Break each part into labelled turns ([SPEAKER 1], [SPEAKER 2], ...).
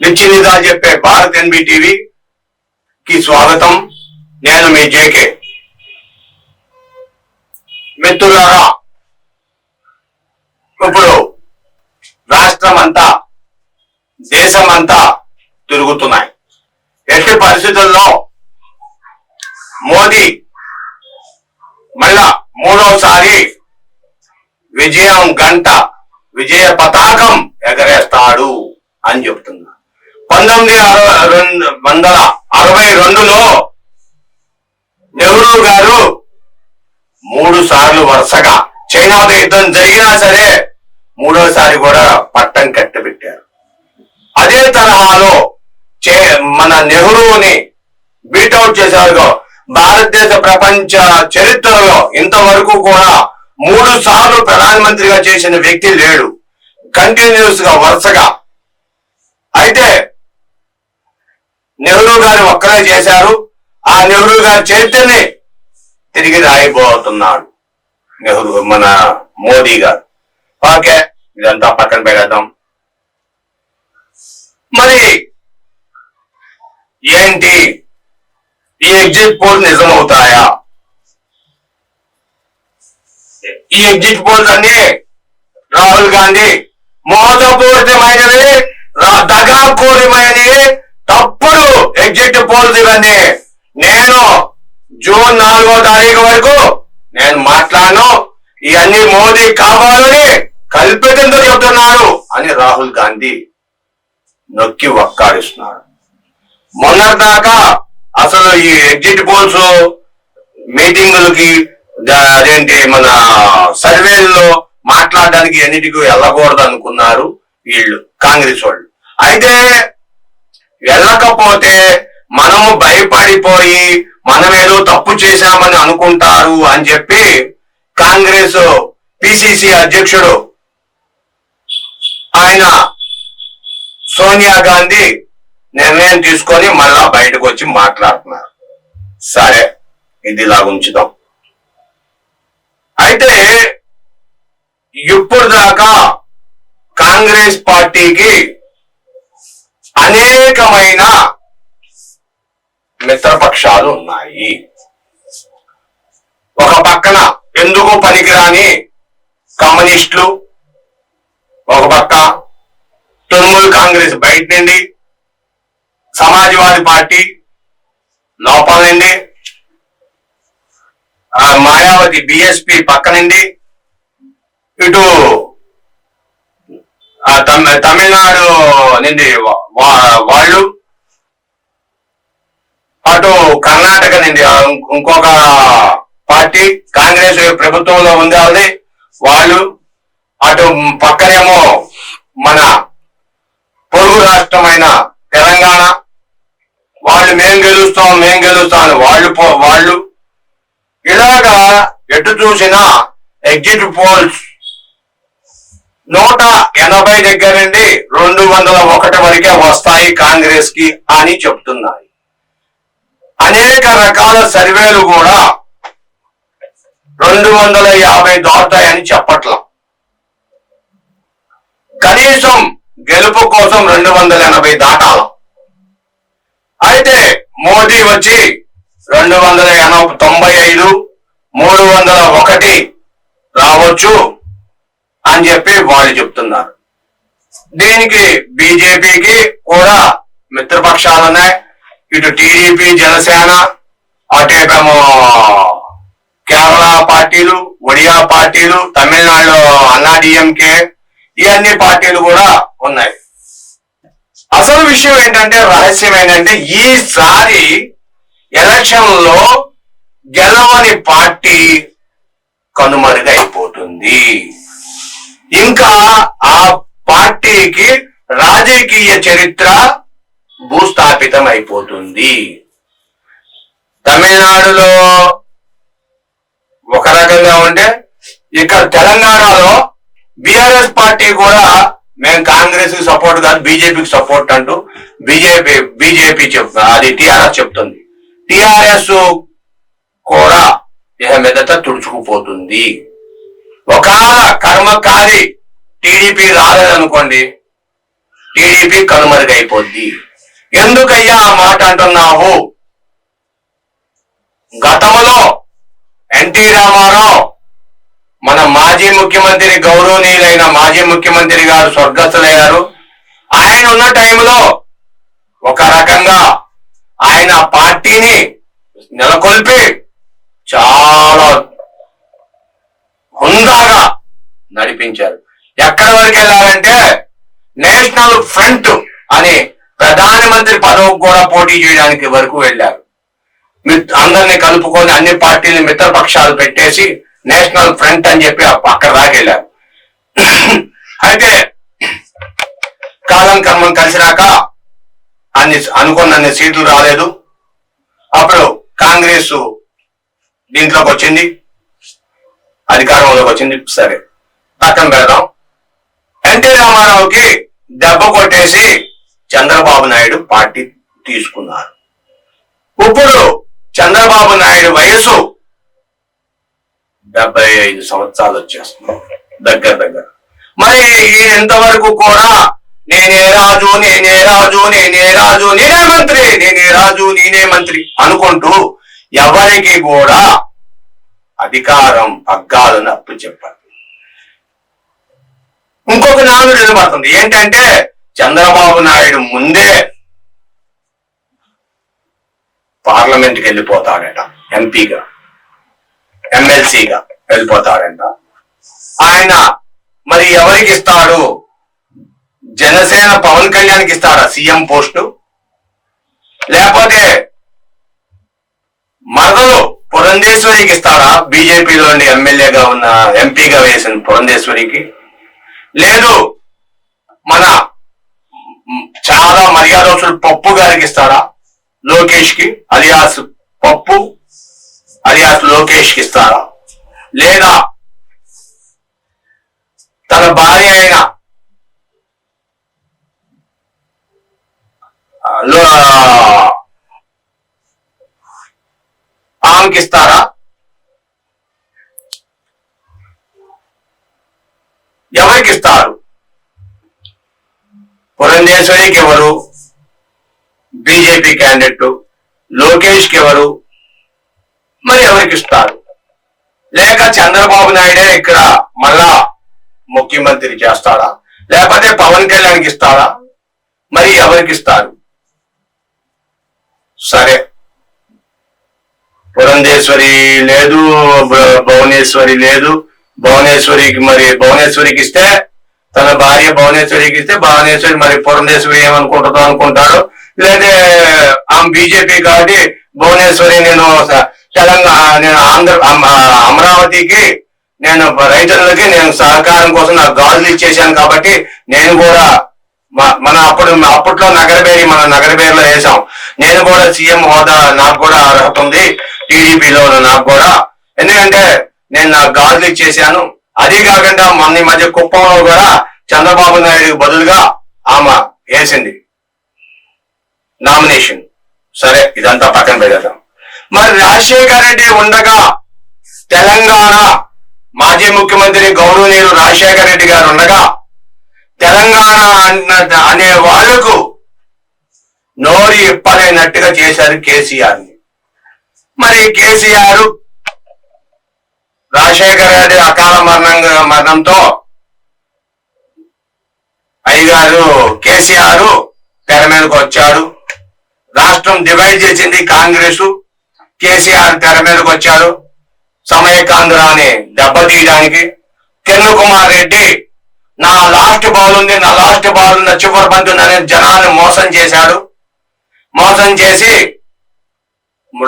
[SPEAKER 1] నిశ్చినిగా చెప్పే భారత్ ఎన్బిటివి కి స్వాగతం. నేను మీ జేకే. మిత్రులారా ఇప్పుడు రాష్ట్రం అంతా దేశం అంతా తిరుగుతున్నాయి ఎట్టి పరిస్థితుల్లో మోదీ మళ్ళా మూడోసారి విజయం గంట విజయ పతాకం ఎగరేస్తాడు అని చెప్తున్నా పంతొమ్మిది రెండు వందల అరవై రెండులో నెహ్రూ గారు మూడు సార్లు వరుసగా చైనాతో యుద్ధం జరిగినా సరే మూడోసారి కూడా పట్టం కట్టబెట్టారు అదే తరహాలో చే మన నెహ్రూని బీటౌట్ చేశారు. భారతదేశ ప్రపంచ చరిత్రలో ఇంతవరకు కూడా మూడు సార్లు ప్రధానమంత్రిగా చేసిన వ్యక్తి లేడు. కంటిన్యూస్గా వరుసగా. అయితే నెహ్రూ గారు ఒక్కరే చేశారు. ఆ నెహ్రూ గారి చరిత్రని తిరిగి రాయిపోతున్నాడు నెహ్రూ మన మోదీ గారు. ఓకే ఇదంతా పక్కన పెడదాం. మరి ఏంటి? ఈ ఎగ్జిట్ పోల్ నిజమవుతాయా? ఈ ఎగ్జిట్ పోల్స్ అన్ని రాహుల్ గాంధీ మోసపూరితమైనవి రా- తప్పుడు ఎగ్జిట్ పోల్స్ ఇవన్నీ. నేను జూన్ నాలుగో తారీఖు వరకు నేను మాట్లాడను. ఇవన్నీ మోదీ కావాలని కల్పితంతో చెబుతున్నాడు అని రాహుల్ గాంధీ నొక్కి వక్కాడిస్తున్నాడు మొన్నటిదాకా అసలు ఈ ఎగ్జిట్ పోల్స్ మీటింగులకి అదేంటి మన సర్వేల్లో మాట్లాడడానికి అన్నిటికీ వెళ్ళకూడదు అనుకున్నారు వీళ్ళు కాంగ్రెస్ వాళ్ళు. అయితే వెళ్ళకపోతే మనము భయపడిపోయి మనమేదో తప్పు చేశామని అనుకుంటారు అని చెప్పి కాంగ్రెస్ పిసిసి అధ్యక్షుడు ఆయన సోనియా గాంధీ నిర్ణయం తీసుకొని మళ్ళా బయటకు వచ్చి మాట్లాడుతున్నారు. సరే ఇది ఇలా ఉంచుదాం అయితే ఇప్పుడు దాకా కాంగ్రెస్ పార్టీకి అనేకమైన మిత్రపక్షాలు ఉన్నాయి. ఒక పక్కన ఎందుకు పనికిరాని కమ్యూనిస్టులు ఒక పక్క తృణమూల్ కాంగ్రెస్ బయట నుండి సమాజ్వాదీ పార్టీ లోపల నుండి మాయావతి బిఎస్పి పక్కనండి ఇటు ఆ తమి- తమిళనాడు నుండి వాళ్ళు అటు కర్ణాటక నుండి ఇంకొక పార్టీ కాంగ్రెస్ ప్రభుత్వంలో ఉంది వాళ్ళది వాళ్ళు అటు పక్కనేమో మన పొరుగు రాష్ట్రమైన తెలంగాణ. వాళ్ళు మేం గెలుస్తాం మేం గెలుస్తాం అని వాళ్ళు వాళ్ళు ఇలాగా ఎటు చూసినా ఎగ్జిట్ పోల్స్. నూట ఎనభై దగ్గర నుండి రెండు వందల ఒకటి వరకే వస్తాయి కాంగ్రెస్కి అని చెప్తున్నాయి. అనేక రకాల సర్వేలు కూడా రెండు వందల యాభై దాటాయని చెప్పట్లా. కనీసం గెలుపు కోసం రెండు వందల ఎనభై దాటాల. అయితే మోదీ వచ్చి రెండు వందల ఎనభై తొంభై ఐదు మూడు వందల ఒకటి రావచ్చు అని చెప్పి వాళ్ళు చెప్తున్నారు. దీనికి బీజేపీకి కూడా మిత్రపక్షాలు ఉన్నాయి ఇటు టీడీపీ జనసేన అటేపేమో కేరళ పార్టీలు ఒడియా పార్టీలు తమిళనాడులో అన్నా డిఎంకే ఇవన్నీ పార్టీలు కూడా ఉన్నాయి. అసలు విషయం ఏంటంటే రహస్యం ఏంటంటే ఈసారి ఎలక్షన్లో గెలవని పార్టీ కనుమరుగైపోతుంది ఇంకా ఆ పార్టీకి రాజకీయ చరిత్ర భూస్థాపితం అయిపోతుంది. తమిళనాడులో ఒక రకంగా ఉంటే ఇక్కడ తెలంగాణలో బిఆర్ఎస్ పార్టీ కూడా మేము కాంగ్రెస్కి సపోర్ట్ కాదు బీజేపీకి సపోర్ట్ అంటూ బీజేపీ బీజేపీ చెప్తా అది టీఆర్ఎస్ చెప్తుంది. టిఆర్ఎస్ కూడా ఇహ మీదట తుడుచుకుపోతుంది. ఒకవేళ కర్మకారి టీడీపీ రాలేదనుకోండి టీడీపీ కనుమరుగైపోద్ది. ఎందుకయ్యా ఆ మాట అంటున్నావు? గతంలో ఎన్టీ రామారావు మన మాజీ ముఖ్యమంత్రి గౌరవనీయులైన మాజీ ముఖ్యమంత్రి గారు స్వర్గస్థులయ్యారు. ఆయన ఉన్న టైంలో ఒక రకంగా ఆయన పార్టీని నెలకొల్పి చాలా హుందాగా నడిపించారు. ఎక్కడి వరకు వెళ్ళారంటే నేషనల్ ఫ్రంట్ అని ప్రధానమంత్రి పదవికి కూడా పోటీ చేయడానికి వరకు వెళ్ళారు. మిత్- అందరినీ కలుపుకొని అన్ని పార్టీని మిత్రపక్షాలు పెట్టేసి నేషనల్ ఫ్రంట్ అని చెప్పి అక్కడ దాకా వెళ్ళారు. అయితే కాలం కర్మం కలిసినాక అన్ని అనుకున్న సీట్లు రాలేదు. అప్పుడు కాంగ్రెస్ దీంట్లోకి వచ్చింది. అధికారంలోకి వచ్చింది సరే పక్కన పెడదాం. ఎన్టీ రామారావుకి దెబ్బ కొట్టేసి చంద్రబాబు నాయుడు పార్టీ తీసుకున్నారు. ఇప్పుడు చంద్రబాబు నాయుడు వయసు డెబ్బై ఐదు సంవత్సరాలు వచ్చేస్తుంది. దగ్గర దగ్గర. మరి ఈ ఇంతవరకు కూడా నేనే రాజు నేనే రాజు నేనే రాజు నేనే మంత్రి నేనే రాజు నేనే మంత్రి అనుకుంటూ ఎవరికి కూడా అధికారం పగ్గాలను అప్పు చెప్పారు ఇంకొక నానుడు నిలబడుతుంది. ఏంటంటే చంద్రబాబు నాయుడు ముందే పార్లమెంట్కి వెళ్ళిపోతాడట ఎంపీగా ఎమ్మెల్సీగా వెళ్ళిపోతాడంట. ఆయన మరి ఎవరికి ఇస్తాడు? జనసేన పవన్ కళ్యాణ్కి ఇస్తారా సీఎం పోస్టు? లేకపోతే మరదలు పురంధేశ్వరికి ఇస్తారా? బీజేపీలోని ఎమ్మెల్యేగా ఉన్న ఎంపీగా వేసిన పురంధేశ్వరికి? లేదు మన చాలా చాలా మర్యాదోసులు పప్పు గారికి ఇస్తారా? లోకేష్కి అలియాస్ పప్పు? అలియాస్ లోకేష్కి ఇస్తారా? లేదా తన భార్య అయిన ఆ, లో- ఆమెకి ఇస్తారా ఎవరికి ఇస్తారు పురంధేశ్వరికి ఎవరు? బీజేపీ క్యాండిడేట్ లోకేష్కి ఎవరు మరి ఎవరికి ఇస్తారు లేక చంద్రబాబు నాయుడే ఇక్కడ మళ్ళా ముఖ్యమంత్రి చేస్తాడా? లేకపోతే పవన్ కళ్యాణ్కి ఇస్తాడా? మరి ఎవరికి ఇస్తారు సరే. పురంధేశ్వరి లేదు భువనేశ్వరి లేదు. భువనేశ్వరికి మరి భువనేశ్వరికి ఇస్తే తన భార్య భువనేశ్వరికి ఇస్తే భువనేశ్వరి మరి పురంధేశ్వరి ఏమనుకుంటుందో అనుకుంటాడు. లేదా ఆమె బీజేపీ కాబట్టి భువనేశ్వరి నేను తెలంగాణ నేను ఆంధ్ర అమరావతికి నేను రైతులకి నేను సహకారం కోసం నాకు గాజులు ఇచ్చేసాను కాబట్టి నేను కూడా మన అప్పుడు అప్పట్లో నగరబేరి మన నగరబేరిలో వేసాం నేను కూడా సీఎం హోదా నాకు కూడా అర్హత ఉంది. టీడీపీలో నాకు కూడా. ఎందుకంటే నేను నా గాజులు ఇచ్చేసాను అదే కాకుండా మొన్న ఈ మధ్య కుప్పంలో కూడా చంద్రబాబు నాయుడు బదులుగా ఆమె వేసింది. నామినేషన్. సరే ఇదంతా పక్కన పెడతాం మరి రాజశేఖర రెడ్డి ఉండగా తెలంగాణ మాజీ ముఖ్యమంత్రి గౌరవనీయులు రాజశేఖర రెడ్డి గారు ఉండగా తెలంగాణ అన్న అనే వాళ్ళకు నోరు ఇప్పలేనట్టుగా చేశారు కేసీఆర్ని. మరి కేసీఆర్ రాజశేఖర రెడ్డి అకాల మరణంగా మరణంతో అయ్యగారు కేసీఆర్ తెర మీదకి వచ్చాడు. రాష్ట్రం డివైడ్ చేసింది కాంగ్రెస్. కేసీఆర్ తెర మీదకి వచ్చాడు. సమయకాంధ్రాన్ని దెబ్బతీయడానికి. కిరణ్ కుమార్ రెడ్డి లాస్ట్ బాల్ ఉంది. నా లాస్ట్ బాల్ ఉన్న చివరి బంతి ఉంది జనాన్ని మోసం చేశాడు. మోసం చేసి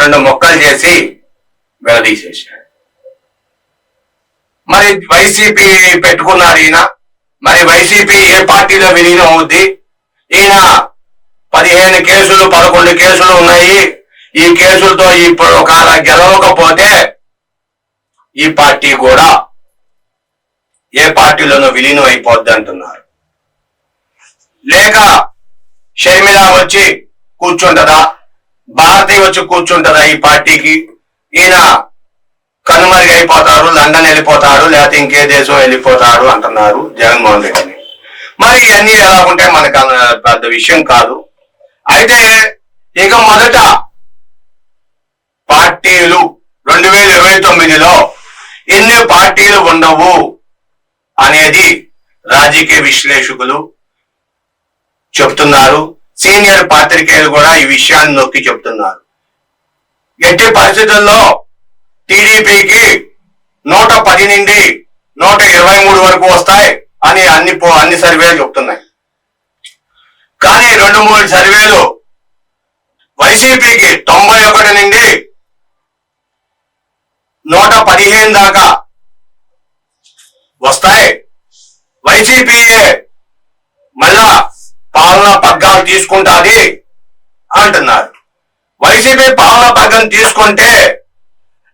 [SPEAKER 1] రెండు మొక్కలు చేసి విడదీసేశాడు. మరి వైసీపీ పెట్టుకున్నారు ఈయన. మరి వైసీపీ ఏ పార్టీలో విలీనం అవుద్ది? ఈయన పదిహేను కేసులు పదకొండు కేసులు ఉన్నాయి. ఈ కేసులతో ఇప్పుడు ఒకవేళ గెలవకపోతే ఈ పార్టీ కూడా ఏ పార్టీలోనూ విలీనం అయిపోద్ది అంటున్నారు. లేక షర్మిల వచ్చి కూర్చుంటదా? భారతి వచ్చి కూర్చుంటదా ఈ పార్టీకి? ఈయన కనుమరుగు అయిపోతారు లండన్ వెళ్ళిపోతాడు లేకపోతే ఇంకే దేశం వెళ్ళిపోతాడు అంటున్నారు జగన్మోహన్ రెడ్డిని. మరి ఇవన్నీ ఎలా ఉంటే మనకు పెద్ద విషయం కాదు. అయితే ఇక మొదట పార్టీలు రెండు వేల ఇరవై తొమ్మిదిలో ఎన్ని పార్టీలు ఉండవు? అనేది రాజకీయ విశ్లేషకులు చెప్తున్నారు. సీనియర్ పాత్రికేయులు కూడా ఈ విషయాన్ని నొక్కి చెప్తున్నారు. ఎట్టి పరిస్థితుల్లో టీడీపీకి నూట పది నుండి నూట ఇరవై మూడు వరకు వస్తాయి అని అన్ని పో- అన్ని సర్వేలు చెప్తున్నాయి. కానీ రెండు మూడు సర్వేలు వైసీపీకి తొంభై ఒకటి నుండి నూట పదిహేను దాకా వస్తాయి. వైసీపీయే మళ్ళా పాలనా పగ్గాలు తీసుకుంటాది అంటున్నారు. వైసీపీ పాలనా పగ్గం తీసుకుంటే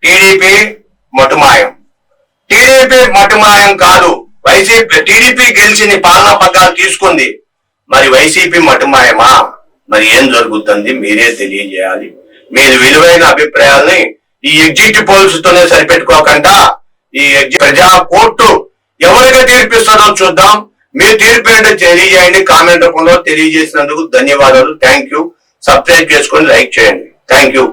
[SPEAKER 1] టీడీపీ మటుమాయం. టీడీపీ మటుమాయం కాదు. వైసీపీ టీడీపీ గెలిచింది పాలనా పగ్గాలు తీసుకుంది. మరి వైసీపీ మటుమాయమా? మరి ఏం జరుగుతుంది? మీరే తెలియజేయాలి. మీరు విలువైన అభిప్రాయాల్ని ఈ ఎగ్జిట్ పోల్స్ తోనే సరిపెట్టుకోకుండా. ఈ ప్రజా కోర్టు ఎవరికి తీర్పిస్తారో చూద్దాం. మీరు తీర్పు ఏంటో తెలియజేయండి. కామెంట్ రూపంలో తెలియజేసినందుకు ధన్యవాదాలు. థ్యాంక్ యూ సబ్స్క్రైబ్ చేసుకొని లైక్ చేయండి. Thank you